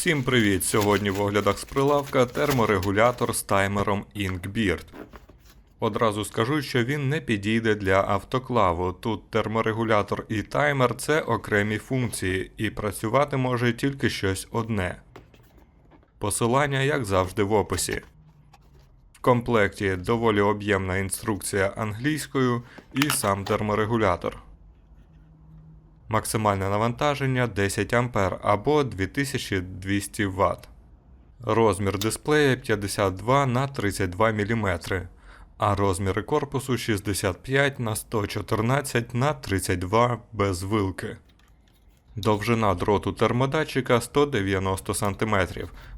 Всім привіт! Сьогодні в оглядах з прилавка терморегулятор з таймером Inkbeard. Одразу скажу, що він не підійде для автоклаву. Тут терморегулятор і таймер це окремі функції, і працювати може тільки щось одне. Посилання, як завжди, в описі. В комплекті доволі об'ємна інструкція англійською і сам терморегулятор. Максимальне навантаження 10 А або 2200 Вт. Розмір дисплея 52 на 32 мм, а розміри корпусу 65 на 114 на 32 без вилки. Довжина дроту термодатчика 190 см.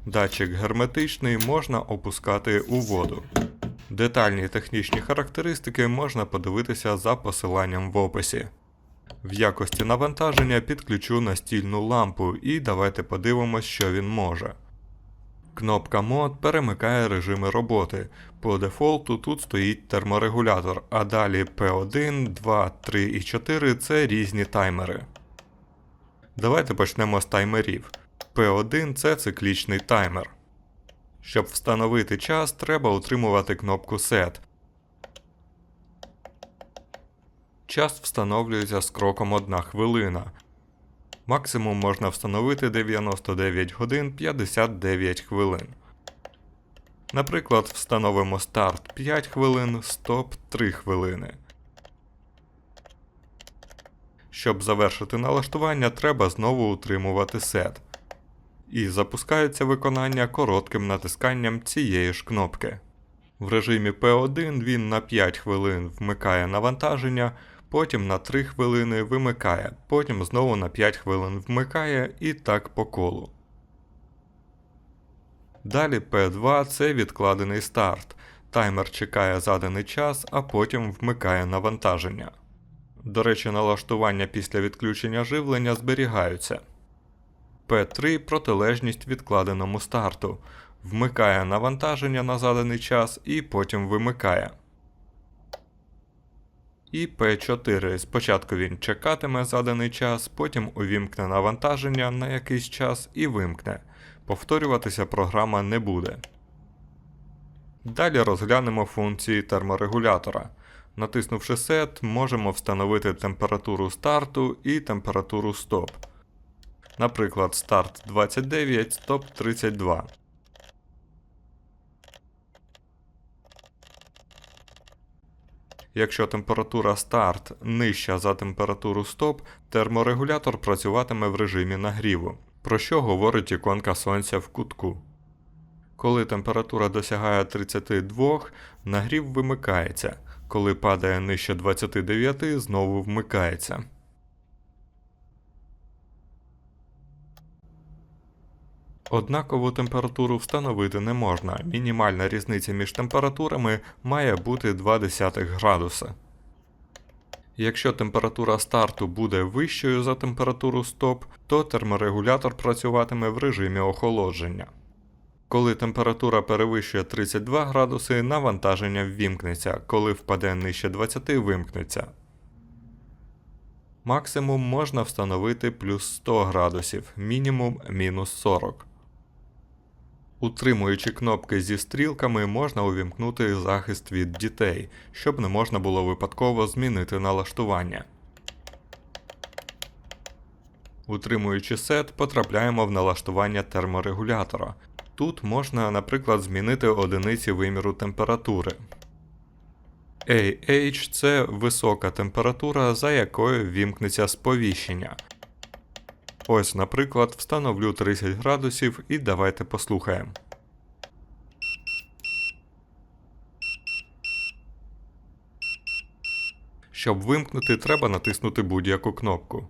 Датчик герметичний можна опускати у воду. Детальні технічні характеристики можна подивитися за посиланням в описі. В якості навантаження підключу настільну лампу і давайте подивимось, що він може. Кнопка мод перемикає режими роботи. По дефолту тут стоїть терморегулятор, а далі P1, 2, 3 і 4 це різні таймери. Давайте почнемо з таймерів. P1 це циклічний таймер. Щоб встановити час, треба утримувати кнопку Set. Час встановлюється з кроком 1 хвилина. Максимум можна встановити 99 годин 59 хвилин. Наприклад, встановимо старт 5 хвилин, стоп 3 хвилини. Щоб завершити налаштування, треба знову утримувати сет. І запускається виконання коротким натисканням цієї ж кнопки. В режимі P1 він на 5 хвилин вмикає навантаження, потім на 3 хвилини вимикає, потім знову на 5 хвилин вмикає і так по колу. Далі P2 це відкладений старт. Таймер чекає заданий час, а потім вмикає навантаження. До речі, налаштування після відключення живлення зберігаються. P3 протилежність відкладеному старту. Вмикає навантаження на заданий час і потім вимикає. І P4. Спочатку він чекатиме заданий час, потім увімкне навантаження на якийсь час і вимкне. Повторюватися програма не буде. Далі розглянемо функції терморегулятора. Натиснувши Set, можемо встановити температуру старту і температуру стоп. Наприклад, старт 29, стоп 32. Якщо температура старт нижча за температуру стоп, терморегулятор працюватиме в режимі нагріву, про що говорить іконка сонця в кутку. Коли температура досягає 32, нагрів вимикається, коли падає нижче 29, знову вмикається. Однакову температуру встановити не можна. Мінімальна різниця між температурами має бути 0,2 градуса. Якщо температура старту буде вищою за температуру стоп, то терморегулятор працюватиме в режимі охолодження. Коли температура перевищує 32 градуси, навантаження ввімкнеться, коли впаде нижче 20 вимкнеться. Максимум можна встановити плюс 100 градусів, мінімум мінус 40. Утримуючи кнопки зі стрілками, можна увімкнути захист від дітей, щоб не можна було випадково змінити налаштування. Утримуючи сет, потрапляємо в налаштування терморегулятора. Тут можна, наприклад, змінити одиниці виміру температури. AH це висока температура, за якою вімкнеться сповіщення. Ось, наприклад, встановлю 30 градусів і давайте послухаємо. Щоб вимкнути, треба натиснути будь-яку кнопку.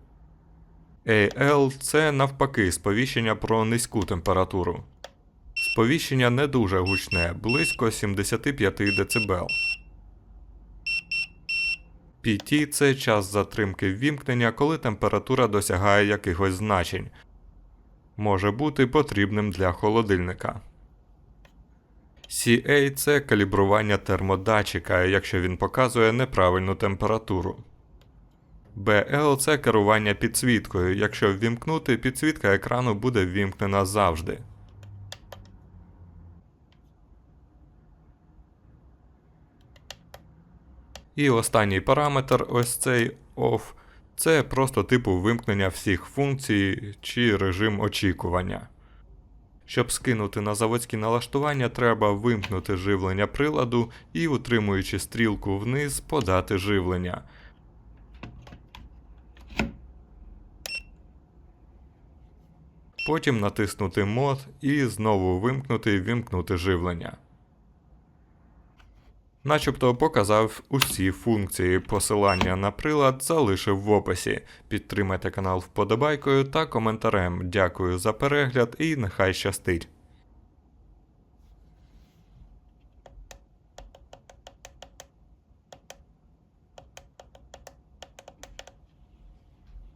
AL це навпаки сповіщення про низьку температуру. Сповіщення не дуже гучне, близько 75 дБ. PT – це час затримки ввімкнення, коли температура досягає якихось значень. Може бути потрібним для холодильника. CA – це калібрування термодатчика, якщо він показує неправильну температуру. BL це керування підсвіткою. Якщо ввімкнути, підсвітка екрану буде ввімкнена завжди. І останній параметр, ось цей OFF, це просто типу вимкнення всіх функцій чи режим очікування. Щоб скинути на заводські налаштування, треба вимкнути живлення приладу і, утримуючи стрілку вниз, подати живлення. Потім натиснути мод і знову вимкнути і вімкнути живлення. Начебто показав усі функції посилання на прилад залишив в описі. Підтримайте канал вподобайкою та коментарем. Дякую за перегляд і нехай щастить.